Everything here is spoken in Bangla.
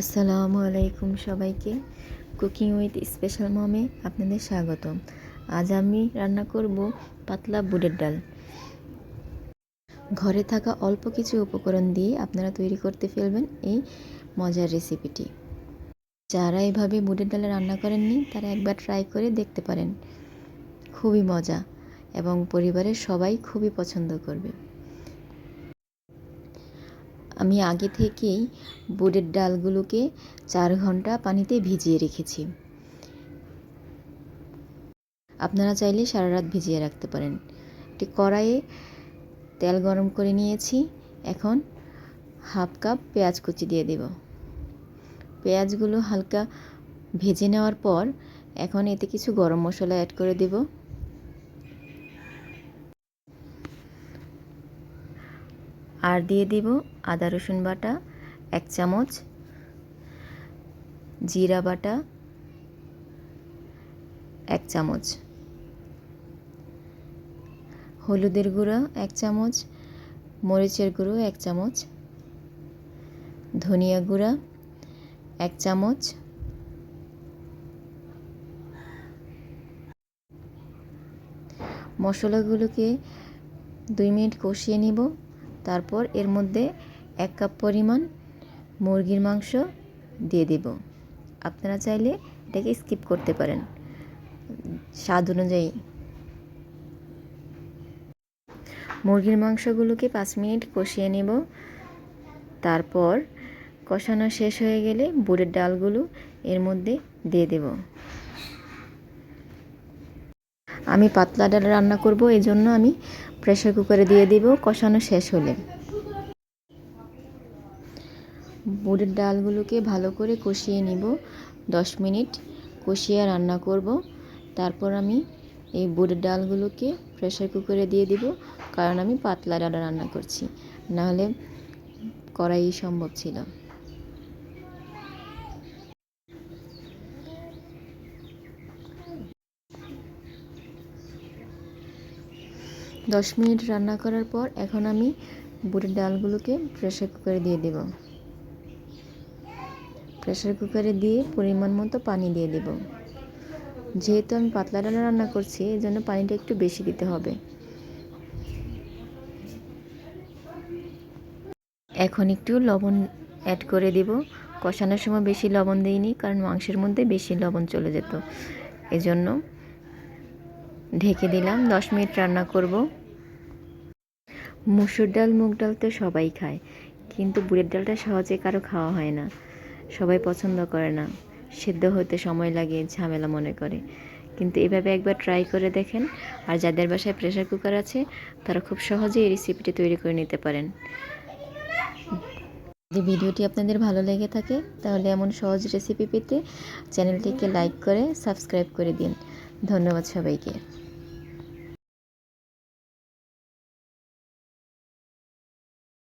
আসসালামু আলাইকুম সবাইকে। কুকিং উইথ স্পেশাল মমে আপনাদের স্বাগতম। আজ আমি রান্না করব পাতলা বুটের ডাল। ঘরে থাকা অল্প কিছু উপকরণ দিয়ে আপনারা তৈরি করতে ফেলবেন এই মজার রেসিপিটি যারা এভাবে বুটের ডালে রান্না করেননি, তারা একবার ট্রাই করে দেখতে পারেন। খুবই মজা এবং পরিবারের সবাই খুবই পছন্দ করবে। আমি আগে থেকেই বুটের ডালগুলোকে চার ঘণ্টা পানিতে ভিজিয়ে রেখেছি। আপনারা চাইলে সারা রাত ভিজিয়ে রাখতে পারেন। একটি কড়াইয়ে তেল গরম করে নিয়েছি। এখন হাফ কাপ পেঁয়াজ কুচি দিয়ে দেব। পেঁয়াজগুলো হালকা ভেজে নেওয়ার পর এখন এতে কিছু গরম মশলা অ্যাড করে দেব। আর দিয়ে দিব আদা, রসুন বাটা, এক চামচ, জিরা বাটা, এক চামচ, হলুদের গুঁড়ো, এক চামচ, মরিচের গুঁড়ো, এক চামচ, ধনিয়া গুঁড়া, এক চামচ, মশলাগুলোকে দুই মিনিট কষিয়ে নিব। তারপর এর মধ্যে এক কাপ পরিমাণ মুরগির মাংস দিয়ে দেব। আপনারা চাইলে এটাকে স্কিপ করতে পারেন। স্বাদ অনুযায়ী। মুরগির মাংসগুলোকে পাঁচ মিনিট কষিয়ে নেব। তারপর কষানো শেষ হয়ে গেলে বুড়ের ডালগুলো এর মধ্যে দিয়ে দেব। আমি পাতলা ডাল রান্না করব এই জন্য আমি প্রেশার কুকারে দিয়ে দিব, কষানো শেষ হলে। বুটের ডালগুলোকে ভালো করে কষিয়ে নিব, দশ মিনিট কষিয়ে রান্না করব। তারপর আমি এই বুটের ডালগুলোকে প্রেশার কুকারে দিয়ে দিব, কারণ আমি পাতলা ডাল রান্না করছি, নাহলে করাই সম্ভব ছিল। দশ মিনিট রান্না করার পর এখন আমি বুটের ডালগুলোকে প্রেশার কুকারে দিয়ে দেব। প্রেশার কুকারে দিয়ে পরিমাণ মতো পানি দিয়ে দেব। যেহেতু আমি পাতলা ডাল রান্না করছি, এই জন্য পানিটা একটু বেশি দিতে হবে। এখন একটু লবণ অ্যাড করে দেব। কষানোর সময় বেশি লবণ দিইনি, কারণ মাংসের মধ্যে বেশি লবণ চলে যেত। এজন্য ঢেকে দিলাম, দশ মিনিট রান্না করব। মুসুর ডাল, মুগ ডাল তো সবাই খায়, কিন্তু বুড়ের ডালটা সহজে কারও খাওয়া হয় না, সবাই পছন্দ করে না, সেদ্ধ হতে সময় লাগে, ঝামেলা মনে করে। কিন্তু এভাবে একবার ট্রাই করে দেখেন, আর যাদের বাসায় প্রেশার কুকার আছে, তারা খুব সহজেই এই রেসিপিটি তৈরি করে নিতে পারেন। যদি ভিডিওটি আপনাদের ভালো লেগে থাকে, তাহলে এমন সহজ রেসিপি পেতে চ্যানেলটিকে লাইক করে সাবস্ক্রাইব করে দিন। ধন্যবাদ সবাইকে।